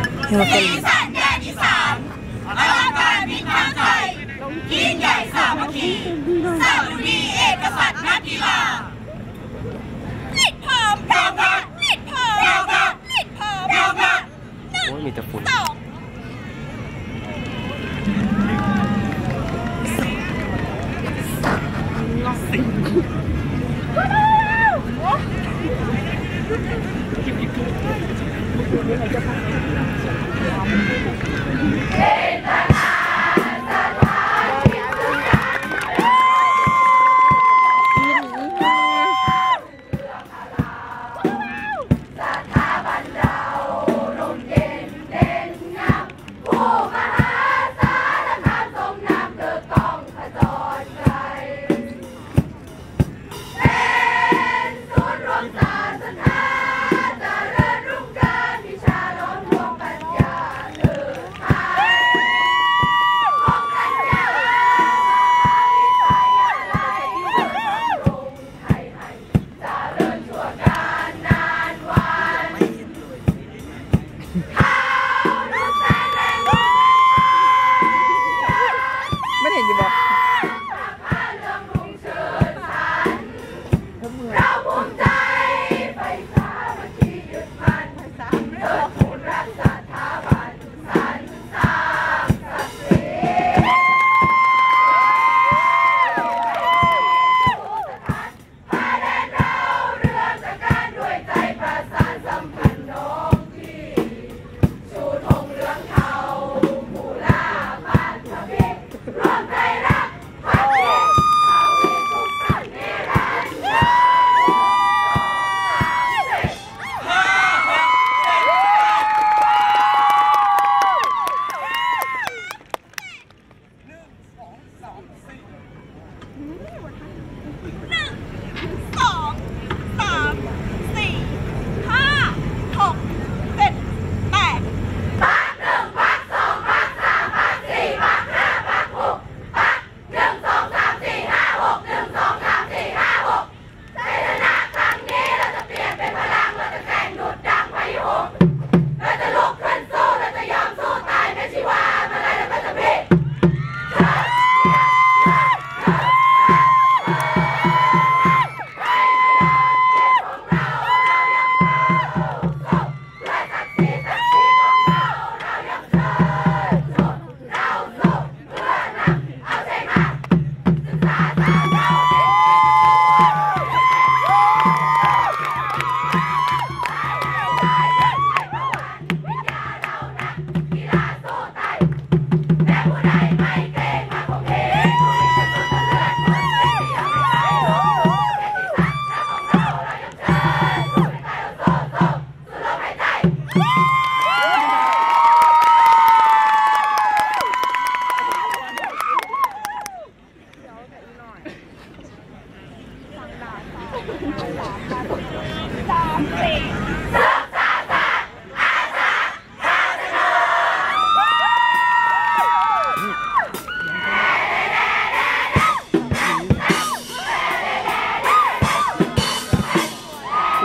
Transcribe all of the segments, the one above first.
สีสันแดนอีสานอลังการมิตรทางไทยยิ่งใหญ่สามัคคีสาวุดีเอกสัตว์นักกีฬาลิดพร้อมพร้อมกันลิดพร้อมพร้อมกันลิดพร้อมพร้อมกันหนึ่งโอ้ยมีแต่ฝุ่นสอง ส เ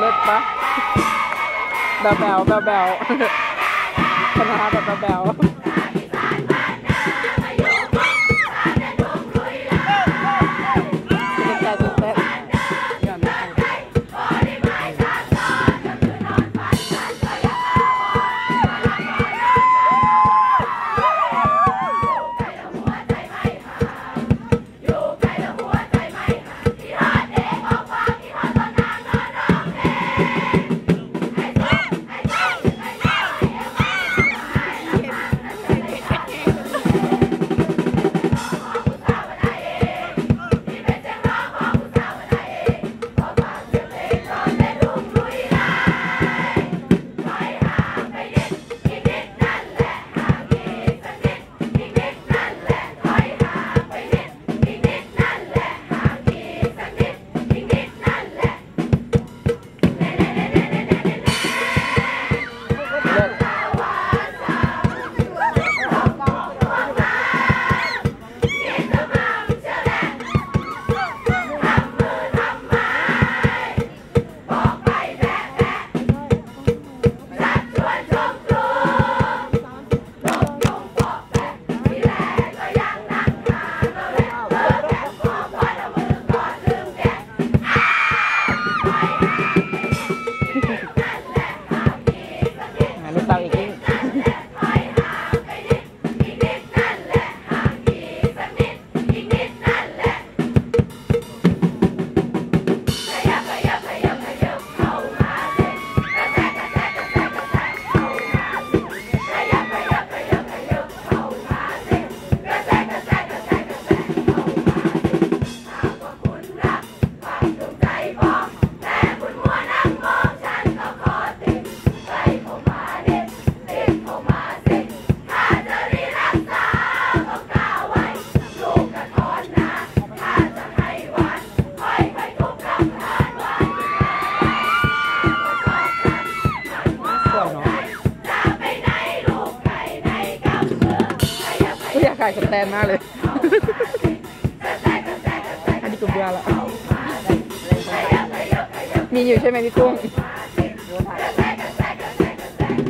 ลิศปะแบวแบวแบวแบวคณะแบบแบวแบวายสแตนมากเลยอันนี้กูเบื่อละมีอยู่ใช่ไหมพี่กุ้ง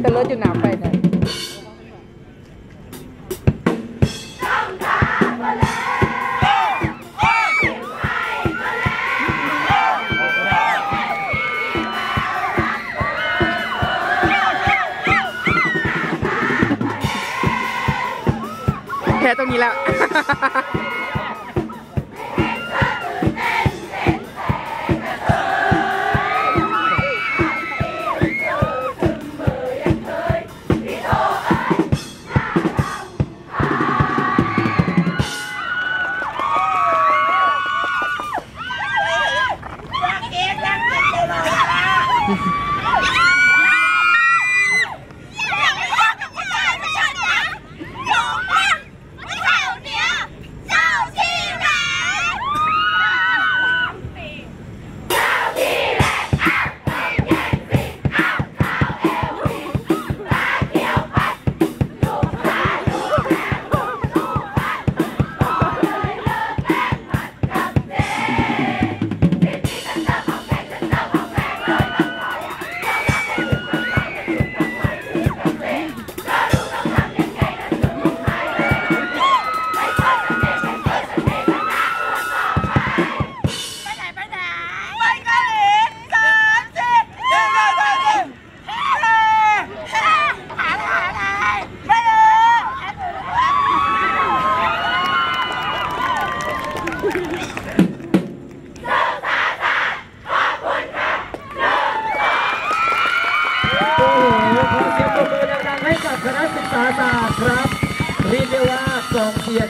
แต่รถอยู่หนาวไปเนี่ย พ้ตรงนี้แล้ว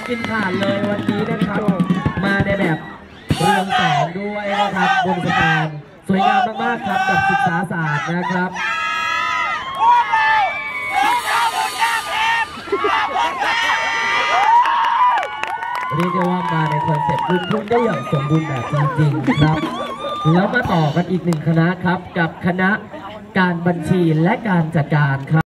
กินขาดเลยวันนี้นะครับ มาในแบบเรืองแสงด้วยนะครับบนสะพานสวยงามมากๆครับกับศึกษาศาสตร์นะครับเรียกได้ว่ามาในคอนเซ็ปต์ลูกทุ่งได้อย่างสมบูรณ์แบบจริงๆครับ แล้วมาต่อกันอีกหนึ่งคณะครับกับคณะการบัญชีและการจัดการครับ